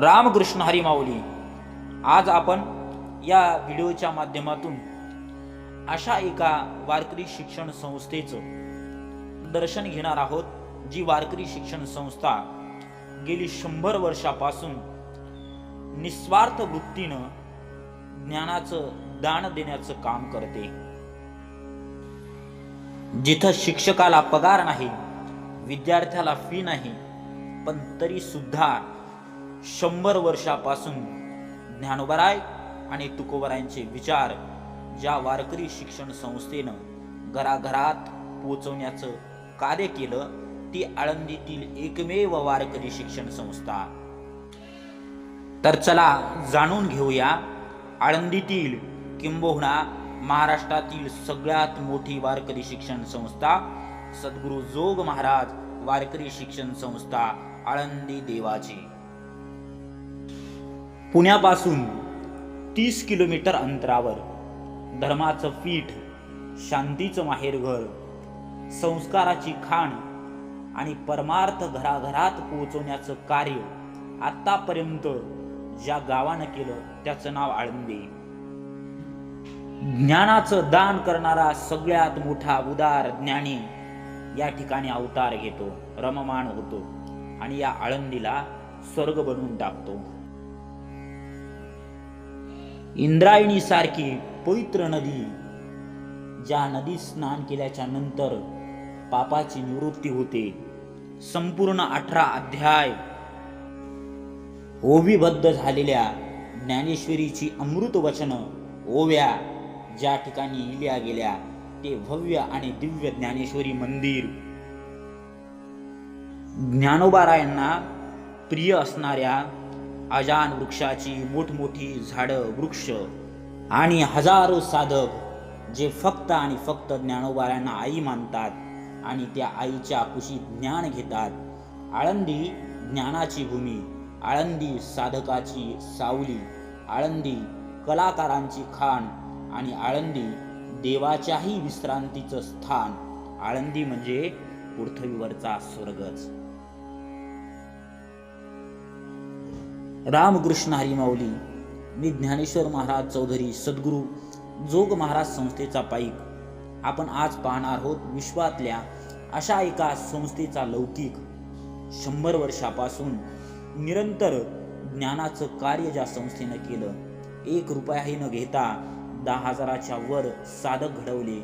रामकृष्ण हरिमाऊली आज आपण या व्हिडिओच्या माध्यमातून अशा एका वारकरी शिक्षण संस्थेचं दर्शन घेणार आहोत जी वारकरी शिक्षण संस्था गेली शंभर वर्षापासून निस्वार्थ वृत्तीनं ज्ञानाचं दान देण्याचं काम करते. जिथं शिक्षकाला पगार नाही विद्यार्थ्याला फी नाही पण तरी सुद्धा शंभर वर्षापासून ज्ञानोबराय आणि तुकोबरायांचे विचार ज्या वारकरी शिक्षण संस्थेनं घराघरात पोचवण्याचं कार्य केलं ती आळंदीतील एकमेव वारकरी शिक्षण संस्था. तर चला जाणून घेऊया आळंदीतील किंबहुना महाराष्ट्रातील सगळ्यात मोठी वारकरी शिक्षण संस्था सद्गुरू जोग महाराज वारकरी शिक्षण संस्था आळंदी देवाची. पुण्यापासून तीस किलोमीटर अंतरावर धर्माचं पीठ शांतीचं माहेरघर संस्काराची खाण आणि परमार्थ घराघरात पोहोचवण्याचं कार्य आतापर्यंत ज्या गावानं केलं त्याचं नाव आळंदी. ज्ञानाचं दान करणारा सगळ्यात मोठा उदार ज्ञानी या ठिकाणी अवतार घेतो रममान होतो आणि या आळंदीला स्वर्ग बनवून टाकतो. इंद्रायणी सारखी पवित्र नदी ज्या नदीत स्नान केल्याच्यानंतर पापाची निवृत्ती होते. संपूर्ण अठरा अध्याय ओवीबद्ध झालेल्या ज्ञानेश्वरीची अमृत वचन ओव्या ज्या ठिकाणी लिहिल्या गेल्या ते भव्य आणि दिव्य ज्ञानेश्वरी मंदिर. ज्ञानोबारायांना प्रिय असणाऱ्या अजान वृक्षाची मोठमोठी झाडं वृक्ष आणि हजारो साधक जे फक्त आणि फक्त ज्ञानोबायांना आई मानतात आणि त्या आईच्या कुशीत ज्ञान घेतात. आळंदी ज्ञानाची भूमी आळंदी साधकाची सावली आळंदी कलाकारांची खाण आणि आळंदी देवाच्याही विश्रांतीचं स्थान. आळंदी म्हणजे पृथ्वीवरचा स्वर्गच. रामकृष्ण हरिमाऊली मी ज्ञानेश्वर महाराज चौधरी सद्गुरू जोग महाराज संस्थेचा पाईक. आपण आज पाहणार आहोत विश्वातल्या अशा एका संस्थेचा लौकिक शंभर वर्षापासून निरंतर ज्ञानाचं कार्य ज्या संस्थेनं केलं एक रुपयाही न घेता दहा हजाराच्या वर साधक घडवले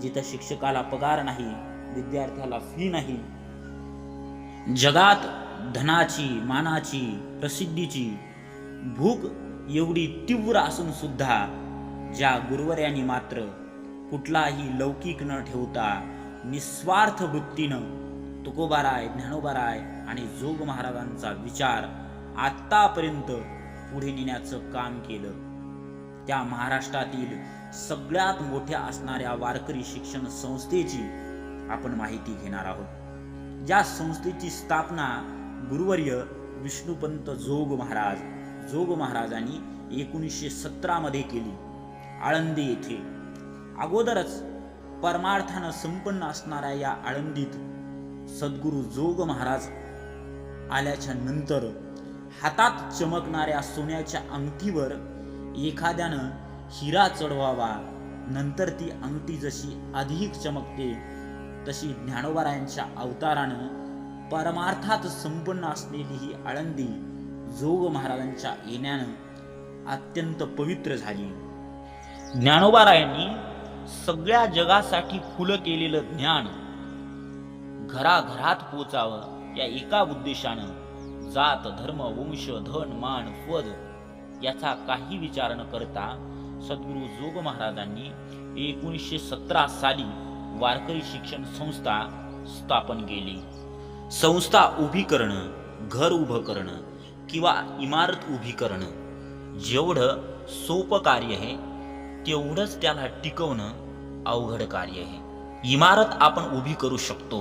जिथं शिक्षकाला पगार नाही विद्यार्थ्याला फी नाही. जगात धनाची मानाची प्रसिद्धीची. भूक एवढी तीव्र असून सुद्धा ज्या गुरुवर्यांनी मात्र कुठलाही लौकिक न ठेवता निस्वार्थ वृत्तीनं तुकोबाराय ज्ञानोबाराय आणि जोग महाराजांचा विचार आत्तापर्यंत पुढे नेण्याचं काम केलं. त्या महाराष्ट्रातील सगळ्यात मोठ्या असणाऱ्या वारकरी शिक्षण संस्थेची आपण माहिती घेणार आहोत. ज्या संस्थेची स्थापना गुरुवर्य विष्णुपंत जोग महाराज जोग महाराजांनी एकोणीसशे सतरामध्ये केली. आळंदी येथे. अगोदरच परमार्थानं संपन्न असणाऱ्या या आळंदीत सद्गुरू जोग महाराज आल्याच्यानंतर हातात चमकणाऱ्या सोन्याच्या अंगठीवर एखाद्यानं हिरा चढवावा नंतर ती अंगठी जशी अधिक चमकते तशी ज्ञानोबारायांच्या अवतारानं परमार्थात संपन्न असलेली ही आळंदी जोग महाराजांच्या येण्यानं अत्यंत पवित्र झाली. ज्ञानोबारायांनी सगळ्या जगासाठी खुलं केलेलं ज्ञान घराघरात पोचावं या एका उद्देशानं जात धर्म वंश धन मान पद याचा काही विचार न करता सद्गुरू जोग महाराजांनी एकोणीसशे सतरा साली वारकरी शिक्षण संस्था स्थापन केली. संस्था उभी करणं घर उभं करणं किंवा इमारत उभी करणं जेवढं सोपं कार्य आहे तेवढंच त्याला टिकवणं अवघड कार्य आहे. इमारत आपण उभी करू शकतो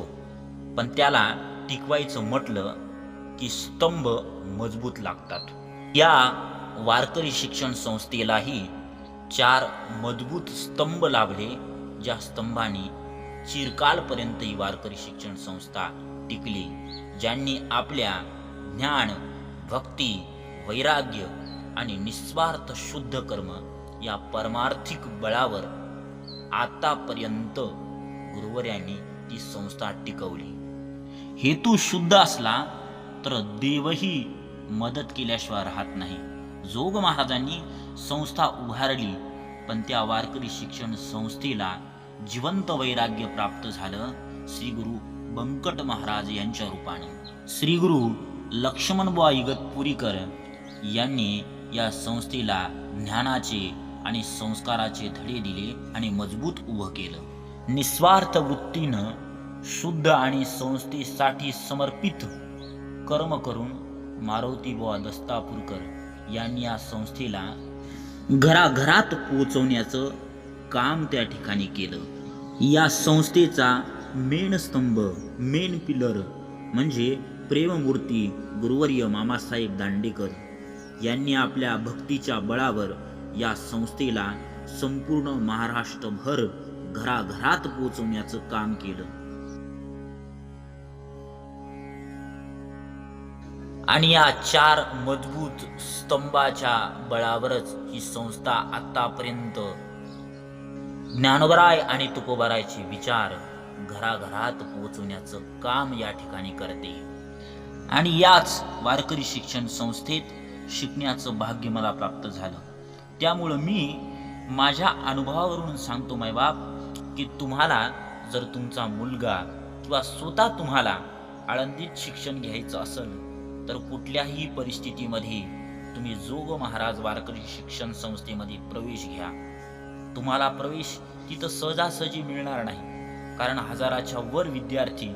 पण त्याला टिकवायचं म्हटलं की स्तंभ मजबूत लागतात. या वारकरी शिक्षण संस्थेलाही चार मजबूत स्तंभ लाभले ज्या स्तंभाने चिरकालपर्यंत ही वारकरी शिक्षण संस्था टिकले ज्यांनी आपल्या ज्ञान भक्ती वैराग्य आणि निस्वार्थ शुद्ध कर्म या परमार्थिक बळावर आतापर्यंत गुरुवर्यांनी ती संस्था टिकवली. हेतू शुद्ध असला तर देवही मदत केल्याशिवाय राहत नाही. जोग महाराजांनी संस्था उभारली पण त्या वारकरी शिक्षण संस्थेला जिवंत वैराग्य प्राप्त झालं. श्री गुरु बंकट महाराज यांच्या रूपाने. श्री गुरु लक्ष्मणबुवा इगतपुरीकर यांनी या संस्थेला ज्ञानाचे आणि संस्काराचे धडे दिले आणि मजबूत उभं केलं. निस्वार्थ वृत्तीनं शुद्ध आणि संस्थेसाठी समर्पित कर्म करून मारुती बुवा दस्तापूरकर यांनी या संस्थेला घराघरात पोहोचवण्याचं काम त्या ठिकाणी केलं. या संस्थेचा मेन स्तंभ मेन पिलर म्हणजे प्रेममूर्ती गुरुवर्य मामासाहेब दांडेकर यांनी आपल्या भक्तीच्या बळावर या संस्थेला संपूर्ण महाराष्ट्रभर घराघरात पोहोचवण्याचं काम केलं. आणि या चार मजबूत स्तंभाच्या बळावरच ही संस्था आतापर्यंत ज्ञानोबराय आणि तुकोबरायचे विचार घराघरात पोहोचवण्याचं काम या ठिकाणी करते. आणि याच वारकरी शिक्षण संस्थेत शिकण्याचं भाग्य मला प्राप्त झालं. त्यामुळं मी माझ्या अनुभवावरून सांगतो मायबाप की तुम्हाला जर तुमचा मुलगा किंवा स्वतः तुम्हाला आळंदीत शिक्षण घ्यायचं असेल तर कुठल्याही परिस्थितीमध्ये तुम्ही जोग महाराज वारकरी शिक्षण संस्थेमध्ये प्रवेश घ्या. तुम्हाला प्रवेश तिथं सहजासहजी मिळणार नाही. कारण हजाराच्या वर विद्यार्थी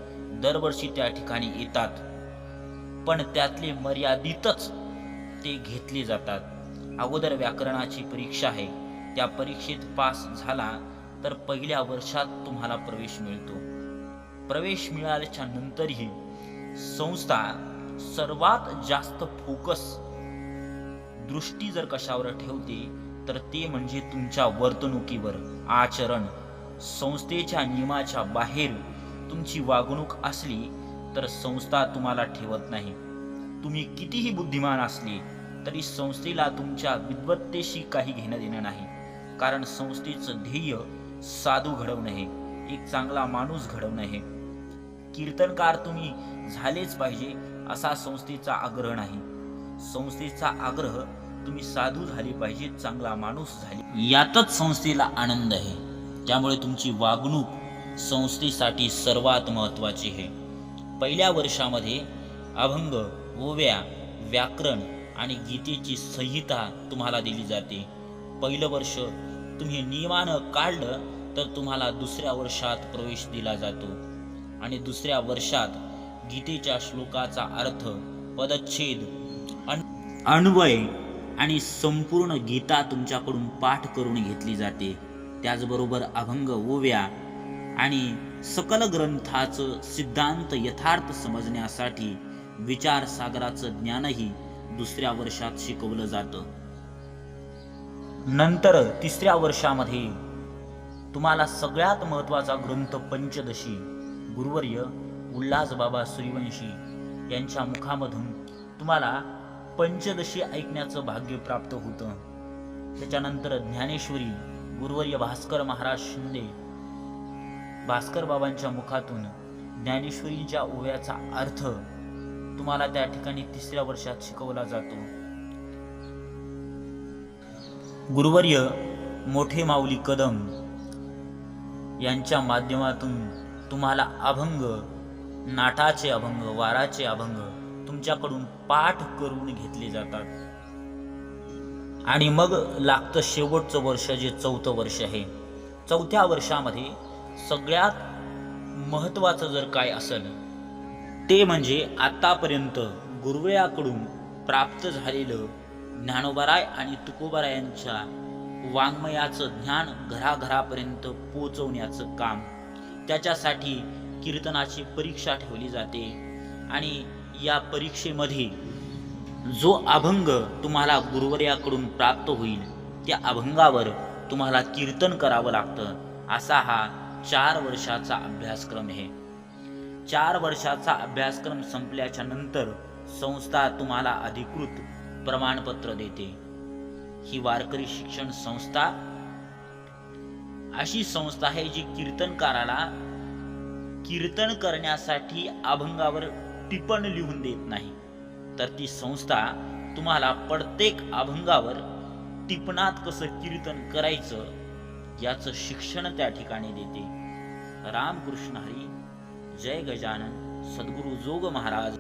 दरवर्षी त्या ठिकाणी येतात. पण त्यातले मर्यादितच ते घेतले जातात. अगोदर व्याकरणाची परीक्षा आहे. त्या परीक्षेत पास झाला तर पहिल्या वर्षात तुम्हाला प्रवेश मिळतो. प्रवेश मिळाल्याच्या नंतरही संस्था सर्वात जास्त फोकस दृष्टी जर कशावर ठेवते तर ते म्हणजे तुमच्या वर्तणुकीवर आचरण. संस्थेच्या नियमाच्या बाहेर तुमची वागणूक असली तर संस्था तुम्हाला ठेवत नाही. तुम्ही कितीही बुद्धिमान असले तरी संस्थेला तुमच्या विद्वत्तेशी काही घेणं देणं नाही. कारण संस्थेचं ध्येय साधू घडवणं हे एक चांगला माणूस घडवणं हे कीर्तनकार तुम्ही झालेच पाहिजे असा संस्थेचा आग्रह नाही. संस्थेचा आग्रह तुम्ही साधू झाले पाहिजे चांगला माणूस झाले. यातच संस्थेला आनंद आहे. त्यामुळे तुमची वागणूक संस्थेसाठी सर्वात महत्त्वाची आहे. पहिल्या वर्षामध्ये अभंग ओव्या व्याकरण आणि गीतेची संहिता तुम्हाला दिली जाते. पहिलं वर्ष तुम्ही नियमानं काढलं तर तुम्हाला दुसऱ्या वर्षात प्रवेश दिला जातो. आणि दुसऱ्या वर्षात गीतेच्या श्लोकाचा अर्थ पदच्छेद अन- अन्वय आणि संपूर्ण गीता तुमच्याकडून पाठ करून घेतली जाते. त्याचबरोबर अभंग ओव्या आणि सकल ग्रंथाचं सिद्धांत यथार्थ समजण्यासाठी विचारसागराचं ज्ञानही दुसऱ्या वर्षात शिकवलं जातं. नंतर तिसऱ्या वर्षामध्ये तुम्हाला सगळ्यात महत्त्वाचा ग्रंथ पंचदशी गुरुवर्य उल्हासबाबा सूर्यवंशी यांच्या मुखामधून तुम्हाला पंचदशी ऐकण्याचं भाग्य प्राप्त होतं. त्याच्यानंतर ज्ञानेश्वरी गुरुवर्य भास्कर महाराज शिंदे भास्कर बाबांच्या मुखातून ज्ञानेश्वरीच्या ओव्याचा अर्थ तुम्हाला त्या ठिकाणी तिसऱ्या वर्षात शिकवला जातो. गुरुवर्य मोठे माऊली कदम यांच्या माध्यमातून तुम्हाला अभंग नाटाचे अभंग वाराचे अभंग तुमच्याकडून पाठ करून घेतले जातात. आणि मग लागतं शेवटचं वर्ष जे चौथं वर्ष आहे. चौथ्या वर्षामध्ये सगळ्यात महत्त्वाचं जर काय असेल ते म्हणजे आतापर्यंत गुरुवयाकडून प्राप्त झालेलं ज्ञानोबाराय आणि तुकोबारायांच्या वाङ्मयाचं ज्ञान घराघरापर्यंत पोचवण्याचं काम त्याच्यासाठी कीर्तनाची परीक्षा ठेवली जाते. आणि या परीक्षेमध्ये जो अभंग तुम्हाला गुरुवर्याकडून प्राप्त होईल त्या अभंगावर तुम्हाला कीर्तन करावं लागतं. असा हा चार वर्षाचा अभ्यासक्रम आहे. चार वर्षाचा अभ्यासक्रम संपल्याच्या नंतर संस्था तुम्हाला अधिकृत प्रमाणपत्र देते. ही वारकरी शिक्षण संस्था अशी संस्था आहे जी कीर्तनकाराला कीर्तन करण्यासाठी अभंगावर टिपण लिहून देत नाही. तर ती संस्था तुम्हाला प्रत्येक अभंगावर टिपणात कसं कीर्तन करायचं याचं शिक्षण त्या ठिकाणी देते. रामकृष्ण हरी जय गजानन सद्गुरु जोग महाराज.